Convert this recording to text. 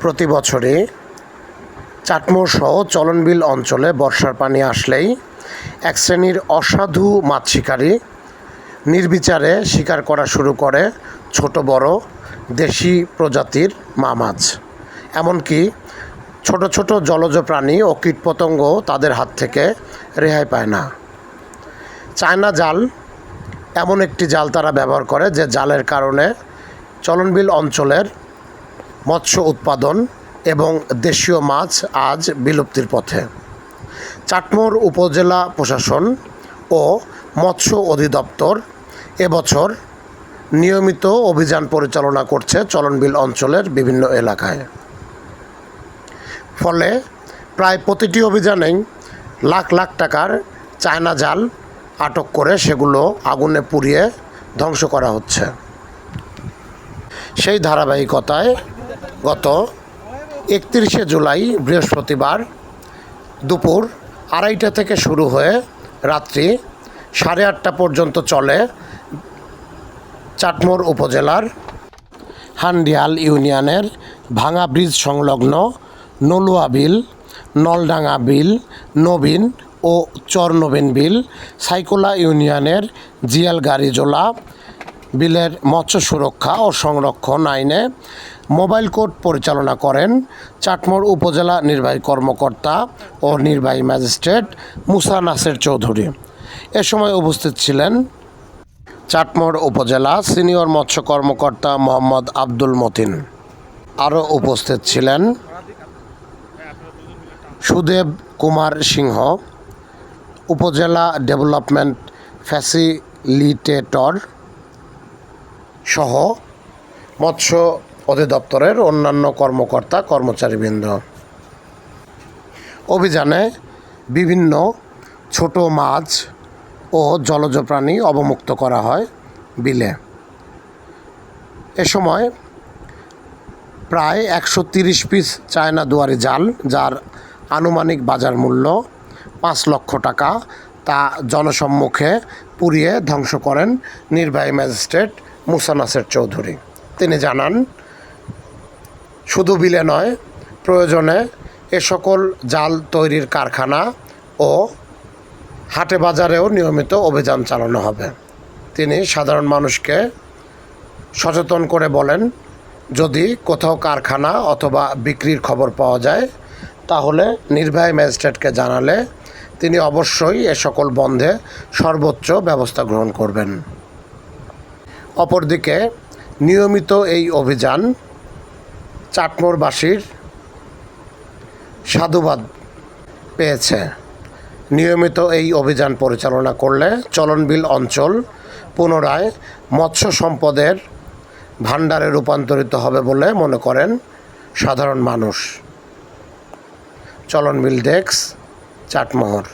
প্রতি বছরই চাটমোর সহ চলনবিল অঞ্চলে বর্ষার পানি আসলেই এক শ্রেণির অসাধু মাছ শিকারী নির্বিচারে শিকার করা শুরু করে ছোট বড় দেশি প্রজাতির মা মাছ। এমনকি ছোট ছোট জলজ প্রাণী ও কীটপতঙ্গ তাদের হাত থেকে রেহাই পায় না। চায়না জাল এমন একটি জাল তারা ব্যবহার করে যে জালের কারণে চলনবিল অঞ্চলের মৎস্য উৎপাদন এবং দেশীয় মাছ আজ বিলুপ্তির পথে। চাটমোর উপজেলা প্রশাসন ও মৎস্য অধিদপ্তর এবছর নিয়মিত অভিযান পরিচালনা করছে চলনবিল অঞ্চলের বিভিন্ন এলাকায়। ফলে প্রায় প্রতিটি অভিযানেই লাখ লাখ টাকার চায়না জাল আটক করে সেগুলো আগুনে পুড়িয়ে ধ্বংস করা হচ্ছে। সেই ধারাবাহিকতায় গত একত্রিশে জুলাই, বৃহস্পতিবার দুপুর আড়াইটা থেকে শুরু হয়ে রাত্রি সাড়ে আটটা পর্যন্ত চলে চাটমোর উপজেলার হান্ডিয়াল ইউনিয়নের ভাঙা ব্রিজ সংলগ্ন নলুয়া বিল, নলডাঙ্গা বিল, নবীন ও চরনবীন বিল, সাইকোলা ইউনিয়নের জিয়াল গাড়িজোলা বিলের মৎস্য সুরক্ষা ও সংরক্ষণ আইনে মোবাইল কোর্ট পরিচালনা করেন চাটমোর উপজেলা নির্বাহী কর্মকর্তা ও নির্বাহী ম্যাজিস্ট্রেট মুসা নাসের চৌধুরী। এ সময় উপস্থিত ছিলেন চাটমোর উপজেলা সিনিয়র মৎস্য কর্মকর্তা মোহাম্মদ আব্দুল মতিন। আরও উপস্থিত ছিলেন সুদেব কুমার সিংহ, উপজেলা ডেভেলপমেন্ট ফ্যাসিলিটেটর সহ মৎস্য অধিদপ্তরের অন্যান্য কর্মকর্তা, কর্মচারীবৃন্দ। অভিযানে বিভিন্ন ছোট মাছ ও জলজ প্রাণী অবমুক্ত করা হয় বিলে। এ সময় প্রায় একশো তিরিশ পিস চায়না দুয়ারি জাল, যার আনুমানিক বাজার মূল্য পাঁচ লক্ষ টাকা, তা জনসম্মুখে পুড়িয়ে ধ্বংস করেন নির্বাহী ম্যাজিস্ট্রেট মুসানাসের চৌধুরী। তিনি জানান শুধু বিলে নয়, প্রয়োজনে এ সকল জাল তৈরির কারখানা ও হাটে বাজারেও নিয়মিত অভিযান চালানো হবে। তিনি সাধারণ মানুষকে সচেতন করে বলেন, যদি কোথাও কারখানা অথবা বিক্রির খবর পাওয়া যায়, তাহলে নির্বাহী ম্যাজিস্ট্রেটকে জানালে তিনি অবশ্যই এ সকল বন্ধে সর্বোচ্চ ব্যবস্থা গ্রহণ করবেন। অপরদিকে, নিয়মিত এই অভিযান চাটমোরবাসীর সাধুবাদ পেয়েছে। নিয়মিত এই অভিযান পরিচালনা করলে চলনবিল অঞ্চল পুনরায় মৎস্য সম্পদের ভাণ্ডারে রূপান্তরিত হবে বলে মনে করেন সাধারণ মানুষ। চলনবিল ডেস্ক চাটমোহর